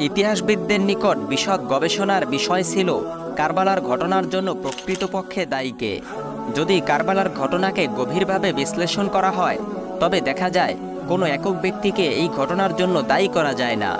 ইতিহাসবিদদের নিকট বিশদ গবেষণার বিষয় ছিল কারবালার ঘটনার জন্য প্রকৃতপক্ষে দায়ীকে। যদি কারবালার ঘটনাকে গভীরভাবে বিশ্লেষণ করা হয়, তবে দেখা যায়, কোনো একক ব্যক্তিকে এই ঘটনার জন্য দায়ী করা যায় না।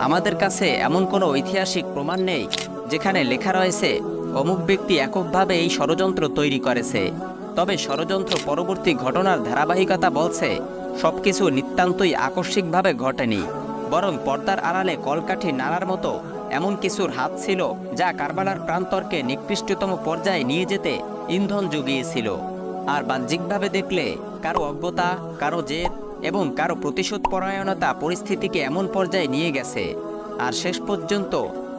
আমাদের কাছে এমন কোনো ঐতিহাসিক প্রমাণ নেই, যেখানে লেখা রয়েছে, অমুক ব্যক্তি এককভাবে এই ষড়যন্ত্র তৈরি করেছে। তবে ষড়যন্ত্র পরবর্তী ঘটনার ধারাবাহিকতা বলছে, সবকিছু নিতান্তই আকস্মিকভাবে ঘটেনি। বরং পর্দার আড়ালে কলকাঠি নাড়ার মতো এমন কিছুর হাত ছিল যা কারবালার প্রান্তরকে নিকৃষ্টতম পর্যায়ে নিয়ে যেতে ইন্ধন জুগিয়েছিল। আর বাহ্যিকভাবে দেখলে কারও অজ্ঞতা, কারও জেদ এবং কারও প্রতিশোধ পরায়ণতা পরিস্থিতিকে এমন পর্যায়ে নিয়ে গেছে। আর শেষ পর্যন্ত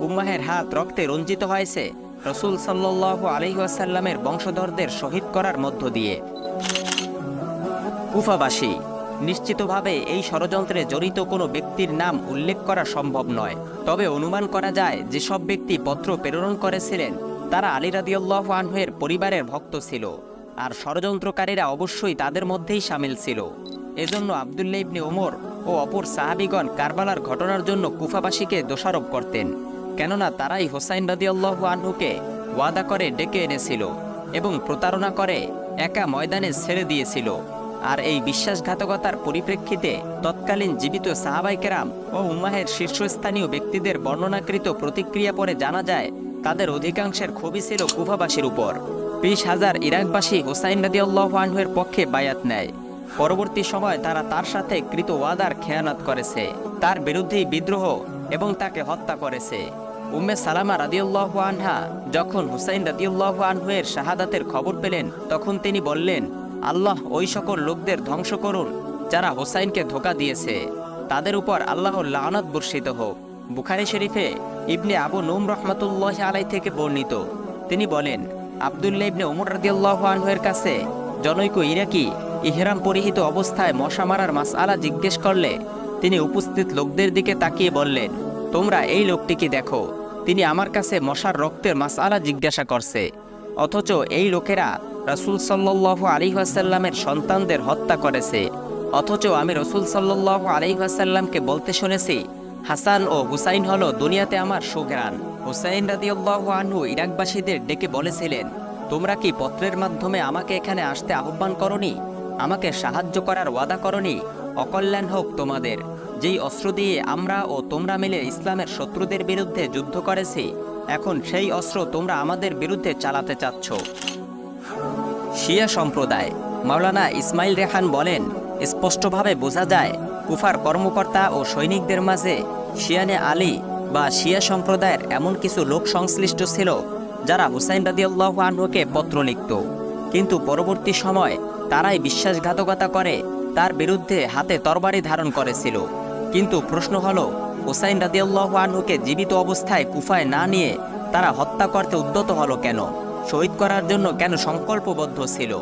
উম্মাহের হাত রক্তে রঞ্জিত হয়েছে রসুল সাল্লাহ আলহিহাসাল্লামের বংশধরদের শহীদ করার মধ্য দিয়ে। কুফাবাসী নিশ্চিতভাবে এই ষড়যন্ত্রে জড়িত কোনো ব্যক্তির নাম উল্লেখ করা সম্ভব নয়। তবে অনুমান করা যায়, যেসব ব্যক্তি পত্র প্রেরণ করেছিলেন, তারা আলী রাদিউল্লাহ আনহের পরিবারের ভক্ত ছিল, আর ষড়যন্ত্রকারীরা অবশ্যই তাদের মধ্যেই সামিল ছিল। এজন্য আবদুল্লা ইবনে ওমর ও অপর সাহাবিগণ কারবালার ঘটনার জন্য কুফাবাসীকে দোষারোপ করতেন, কেননা তারাই হোসাইন রাদিউল্লাহ আনহুকে ওয়াদা করে ডেকে এনেছিল এবং প্রতারণা করে একা ময়দানে ছেড়ে দিয়েছিল। আর এই বিশ্বাসঘাতকতার পরিপ্রেক্ষিতে তৎকালীন জীবিত সাহাবাইকেরাম ও উম্মাহের শীর্ষস্থানীয় ব্যক্তিদের বর্ণনাকৃত প্রতিক্রিয়া পরে জানা যায়, তাদের অধিকাংশের ক্ষোভই ছিল কুফাবাসীর উপর। বিশ হাজার ইরাকবাসী হোসাইন রাদিউল্লাহ আনহুয়ের পক্ষে বায়াত নেয়। পরবর্তী সময় তারা তার সাথে কৃত ওয়াদার খেয়ানত করেছে। তার বিরুদ্ধেই বিদ্রোহ এবং তাকে হত্যা করেছে। উম্মে সালামা রাদিউল্লাহ আনহা যখন হুসাইন রাদিউল্লাহ আনহুয়ের শাহাদাতের খবর পেলেন, তখন তিনি বললেন আল্লাহ ওই সকল লোকদের ধ্বংস করুন, যারা হোসাইনকে ধোকা দিয়েছে। তাদের উপর আল্লাহর লানত বর্ষিত হোক। বুখারি শরীফে ইবনে আবু নুম রহমতুল্লাহ আলাই থেকে বর্ণিত। তিনি বলেন, আবদুল্লাহ ইবনে উমর রাদিউল্লাহ আনহুয়ের কাছে জনৈক ইরাকি ইহরাম পরিহিত অবস্থায় মশা মারার মাসআলা জিজ্ঞেস করলে তিনি উপস্থিত লোকদের দিকে তাকিয়ে বললেন, তোমরা এই লোকটিকে দেখো। তিনি আমার কাছে মশার রক্তের মাসআলা জিজ্ঞাসা করছে। অথচ এই লোকেরা রাসূল সাল্লাল্লাহু আলাইহি ওয়াসাল্লামের সন্তানদের হত্যা করেছে। অথচ আমি রসুল সাল্লাল্লাহু আলাইহি ওয়াসাল্লামকে বলতে শুনেছি, হাসান ও হুসাইন হল দুনিয়াতে আমার সুঘ্রাণ। হুসাইন রাদিয়াল্লাহু আনহু ইরাকবাসীদের ডেকে বলেছিলেন, তোমরা কি পত্রের মাধ্যমে আমাকে এখানে আসতে আহ্বান করনি? আমাকে সাহায্য করার ওয়াদা করনি? অকল্যাণ হোক তোমাদের। যেই অস্ত্র দিয়ে আমরা ও তোমরা মিলে ইসলামের শত্রুদের বিরুদ্ধে যুদ্ধ করেছি, এখন সেই অস্ত্র তোমরা আমাদের বিরুদ্ধে চালাতে চাচ্ছ। শিয়া সম্প্রদায়। মাওলানা ইসমাইল রেহান বলেন, স্পষ্টভাবে বোঝা যায়, কুফার কর্মকর্তা ও সৈনিকদের মাঝে শিয়ানে আলী বা শিয়া সম্প্রদায়ের এমন কিছু লোক সংশ্লিষ্ট ছিল, যারা হুসাইন রাদিউল্লাহ আনহুকে পত্র লিখত কিন্তু পরবর্তী সময় তারাই বিশ্বাসঘাতকতা করে, তার বিরুদ্ধে হাতে তরবারি ধারণ করেছিল। কিন্তু প্রশ্ন হলো, হুসাইন রাদিউল্লাহ আনহুকে জীবিত অবস্থায় কুফায় না নিয়ে তারা হত্যা করতে উদ্যত হলো কেন? শহীদ করার জন্য কেন সংকল্পবদ্ধ ছিল?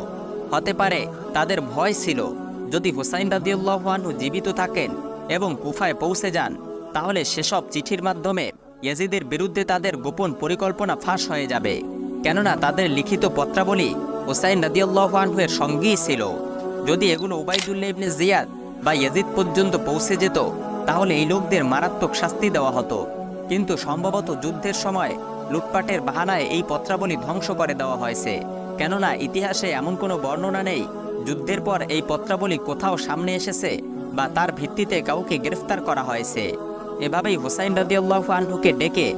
হতে পারে তাদের ভয় ছিল। যদি হুসাইন রাদিউল্লাহ আনহু জীবিত থাকেন এবং কুফায় পৌঁছে যান, তাহলে সেসব চিঠির মাধ্যমে ইয়াজিদের বিরুদ্ধে তাদের গোপন পরিকল্পনা ফাঁস হয়ে যাবে। কেননা তাদের লিখিত পত্রাবলী হুসাইন রাদিউল্লাহ আনহুয়ের সঙ্গেই ছিল। যদি এগুলো উবাইদুল্লাহ ইবনে জিয়াদ বা ইয়াজিদ পর্যন্ত পৌঁছে যেত, তাহলে এই লোকদের মারাত্মক শাস্তি দেওয়া হতো। কিন্তু সম্ভবত যুদ্ধের সময় লুটপাটের বাহানায় এই পত্রাবলী ধ্বংস করে দেওয়া হয়েছে। কেননা ইতিহাসে এমন কোনো বর্ণনা নেই, যুদ্ধের পর এই পত্রাবলী কোথাও সামনে এসেছে বা তার ভিত্তিতে কাউকে গ্রেফতার করা হয়েছে। এভাবেই হোসাইন রাদিউল্লাহ আনহুকে ডেকে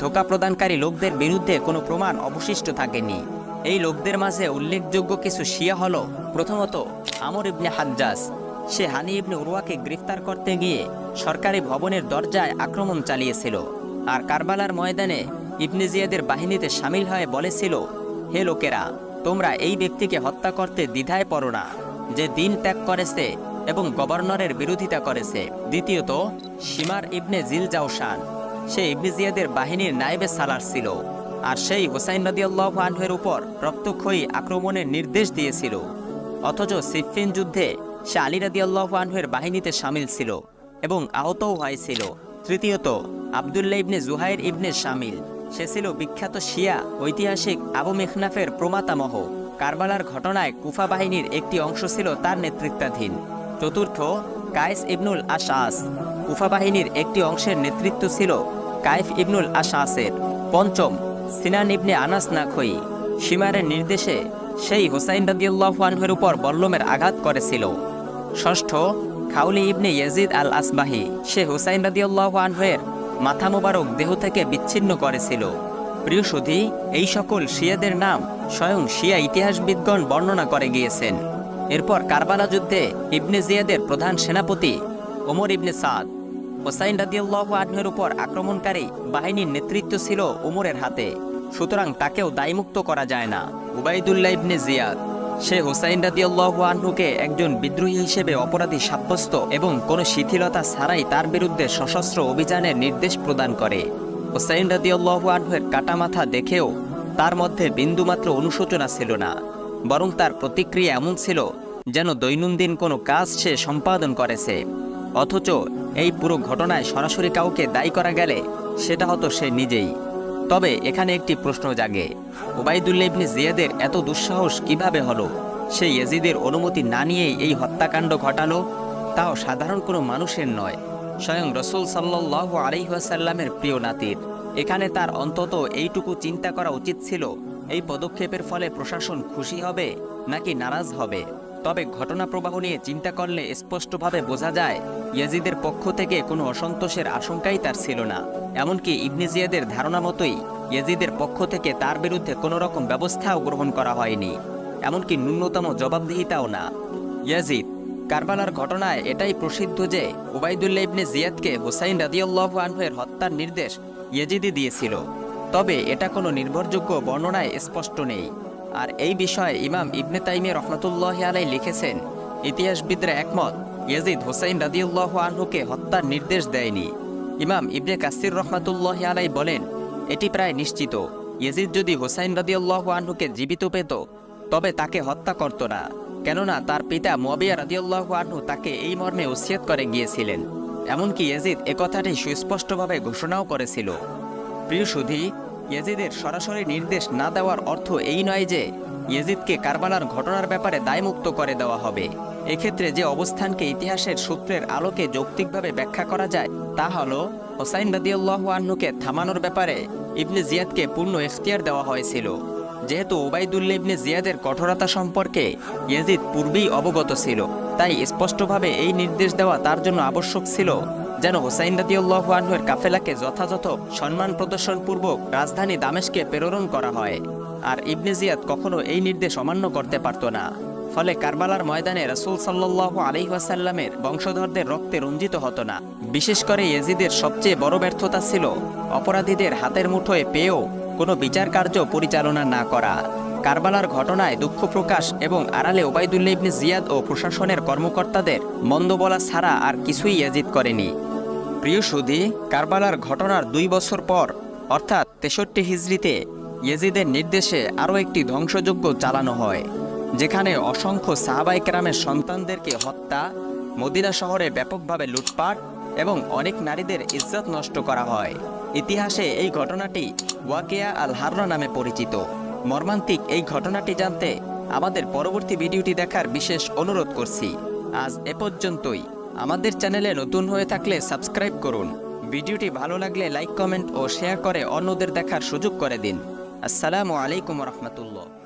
ধোকা প্রদানকারী লোকদের বিরুদ্ধে কোনো প্রমাণ অবশিষ্ট থাকেনি। এই লোকদের মাঝে উল্লেখযোগ্য কিছু শিয়া হলো, প্রথমত আমর ইবনে হাজ্জাজ। সে হানি ইবনে উরুয়াকে গ্রেফতার করতে গিয়ে সরকারি ভবনের দরজায় আক্রমণ চালিয়েছিল। আর কারবালার ময়দানে ইবনে জিয়াদের বাহিনীতে সামিল হয়ে বলেছিল, হে লোকেরা, তোমরা এই ব্যক্তিকে হত্যা করতে দ্বিধায় পড়ো না। যে দিন ত্যাগ করেছে এবং গভর্নরের বিরোধিতা করেছে, দ্বিতীয়ত সীমার ইবনে জিল জাওশান সে ইবনে জিয়াদের বাহিনীর নায়েবে সালার ছিল, আর সেই হোসাইন নদিয়াল্লাহ আনহের উপর রক্তক্ষয়ী আক্রমণের নির্দেশ দিয়েছিল। অথচ সিফিন যুদ্ধে সে আলী রাদিয়াল্লাহু আনহুয়ের বাহিনীতে সামিল ছিল এবং আহতও হয়েছিল। তৃতীয়ত আবদুল্লা ইবনে জুহাইর ইবনে শামিল। সে ছিল বিখ্যাত শিয়া, ঐতিহাসিক আবু মেখনাফের প্রমাতামহ। কারবালার ঘটনায় কুফা বাহিনীর একটি অংশ ছিল তার নেতৃত্বাধীন। চতুর্থ, কায়েস ইবনুল আশাস কুফা বাহিনীর একটি অংশের নেতৃত্ব ছিল কাইফ ইবনুল আশাসের পঞ্চম, সিনান ইবনে আনাস নাখই। সীমারের নির্দেশে সেই হুসাইন রাদিউল্লাহু আনহুর উপর বল্লমের আঘাত করেছিল। ষষ্ঠ, খাউলি ইবনে ইয়াজিদ আল আসবাহি সে হুসাইন রাদিউল্লাহু আনহুয়ের মাথা মোবারক দেহ থেকে বিচ্ছিন্ন করেছিল। প্রিয় সুধী, এই সকল শিয়াদের নাম স্বয়ং শিয়া ইতিহাসবিদগণ বর্ণনা করে গিয়েছেন। এরপর কারবালা যুদ্ধে ইবনে জিয়াদের প্রধান সেনাপতি ওমর ইবনে সাদ। হোসাইন রাদিউল্লাহু আনহুর উপর আক্রমণকারী বাহিনীর নেতৃত্ব ছিল ওমরের হাতে। সুতরাং তাকেও দায়মুক্ত করা যায় না। Ubaidullah ibn Ziyad. সে হোসাইন রাদিউল্লাহু আনহুকে একজন বিদ্রোহী হিসেবে অপরাধী সাব্যস্ত এবং কোনো শিথিলতা ছাড়াই তার বিরুদ্ধে সশস্ত্র অভিযানের নির্দেশ প্রদান করে। হোসাইন রাদিউল্লাহু আনহুয়ের কাটা মাথা দেখেও তার মধ্যে বিন্দুমাত্র অনুশোচনা ছিল না, বরং তার প্রতিক্রিয়া এমন ছিল যেন দৈনন্দিন কোনো কাজ সে সম্পাদন করেছে, অথচ এই পুরো ঘটনায় সরাসরি কাউকে দায়ী করা গেলে সেটা হতো সে নিজেই। তবে এখানে একটি প্রশ্ন জাগে। ওবায়দুল্লাহ ইবনে জিয়াদের এত দুঃসাহস কীভাবে হলো? সে ইয়েজিদের অনুমতি না নিয়েই এই হত্যাকাণ্ড ঘটালো, তাও সাধারণ কোনো মানুষের নয়। স্বয়ং রসুল সাল্লাহ আলহিহাসাল্লামের প্রিয় নাতির। এখানে তার অন্তত এইটুকু চিন্তা করা উচিত ছিল, এই পদক্ষেপের ফলে প্রশাসন খুশি হবে নাকি নারাজ হবে। তবে ঘটনা প্রবাহ নিয়ে চিন্তা করলে স্পষ্টভাবে বোঝা যায়, ইয়াজিদের পক্ষ থেকে কোনো অসন্তোষের আশঙ্কাই তার ছিল না। এমনকি ইবনে জিয়াদের ধারণা মতোই, ইয়াজিদের পক্ষ থেকে তার বিরুদ্ধে কোনো রকম ব্যবস্থাও গ্রহণ করা হয়নি। এমনকি ন্যূনতম জবাবদিহিতাও না। ইয়াজিদ, কারবালার ঘটনায় এটাই প্রসিদ্ধ যে, উবাইদুল্লাহ ইবনে জিয়াদকে হুসাইন রাদিয়াল্লাহু আনহুয়ের হত্যার নির্দেশ ইয়েজিদি দিয়েছিল। তবে এটা কোনো নির্ভরযোগ্য বর্ণনায় স্পষ্ট নেই। আর এই বিষয়ে ইমাম ইবনে তাইমিয়া রহমতুল্লাহ আলাই লিখেছেন, ইতিহাসবিদরা একমত, ইয়াজিদ হুসাইন রাদিউল্লাহ আনহুকে হত্যার নির্দেশ দেয়নি। ইমাম ইবনে কাসির রহমতুল্লাহ আলাই বলেন, এটি প্রায় নিশ্চিত, ইয়াজিদ যদি হুসাইন রাদিউল্লাহ আনহুকে জীবিত পেত, তবে তাকে হত্যা করত না। কেননা তার পিতা মুয়াবিয়া রাদিউল্লাহ আনহু তাকে এই মর্মে ওসিয়ত করে গিয়েছিলেন। এমনকি ইয়াজিদ একথাটি সুস্পষ্টভাবে ঘোষণাও করেছিল। প্রিয় সুধী ইয়েজিদের সরাসরি নির্দেশ না দেওয়ার অর্থ এই নয় যে ইয়েজিদকে কারবালার ঘটনার ব্যাপারে দায়মুক্ত করে দেওয়া হবে। এক্ষেত্রে যে অবস্থানকে ইতিহাসের সূত্রের আলোকে যৌক্তিকভাবে ব্যাখ্যা করা যায়, তা হল হোসাইন রাদিউল্লাহ আহ্নুকে থামানোর ব্যাপারে ইবনে জিয়াদকে পূর্ণ এখতিয়ার দেওয়া হয়েছিল। যেহেতু ওবায়দুল্লা ইবনে জিয়াদের কঠোরতা সম্পর্কে ইয়াজিদ পূর্বেই অবগত ছিল, তাই স্পষ্টভাবে এই নির্দেশ দেওয়া তার জন্য আবশ্যক ছিল। যেন হোসাইন রাদিউল্লাহ কাফেলাকে যথাযথ সম্মান প্রদর্শনপূর্বক রাজধানী দামেশকে প্রেরণ করা হয়। আর ইবনে জিয়াদ কখনো এই নির্দেশ অমান্য করতে পারত না। ফলে কারবালার ময়দানে রসুল সাল্লাহ আলহিহাসাল্লামের বংশধরদের রক্তে রঞ্জিত হতো না। বিশেষ করে ইয়েজিদের সবচেয়ে বড় ব্যর্থতা ছিল অপরাধীদের হাতের মুঠোয় পেয়েও কোনো বিচার কার্য পরিচালনা না করা। কারবালার ঘটনায় দুঃখ প্রকাশ এবং আড়ালে ওবায়দুল্লা ইবনে জিয়াদ ও প্রশাসনের কর্মকর্তাদের মন্দ বলা ছাড়া আর কিছুই ইয়াজিদ করেনি। প্রিয় সুদি, কারবালার ঘটনার দুই বছর পর, অর্থাৎ তেষট্টি হিজড়িতে, ইয়েজিদের নির্দেশে আরও একটি ধ্বংসযজ্ঞ চালানো হয়, যেখানে অসংখ্য সাহাবাই কেরামের সন্তানদেরকে হত্যা, মদিনা শহরে ব্যাপকভাবে লুটপাট এবং অনেক নারীদের ইজ্জত নষ্ট করা হয়। ইতিহাসে এই ঘটনাটি ওয়াকিয়া আল হাররা নামে পরিচিত। মর্মান্তিক এই ঘটনাটি জানতে আমাদের পরবর্তী ভিডিওটি দেখার বিশেষ অনুরোধ করছি। আজ এ পর্যন্তই। আমাদের চ্যানেলে নতুন হয়ে থাকলে সাবস্ক্রাইব করুন। ভিডিওটি ভালো লাগলে লাইক, কমেন্ট ও শেয়ার করে অন্যদের দেখার সুযোগ করে দিন। আসসালামু আলাইকুম রহমতুল্লাহ।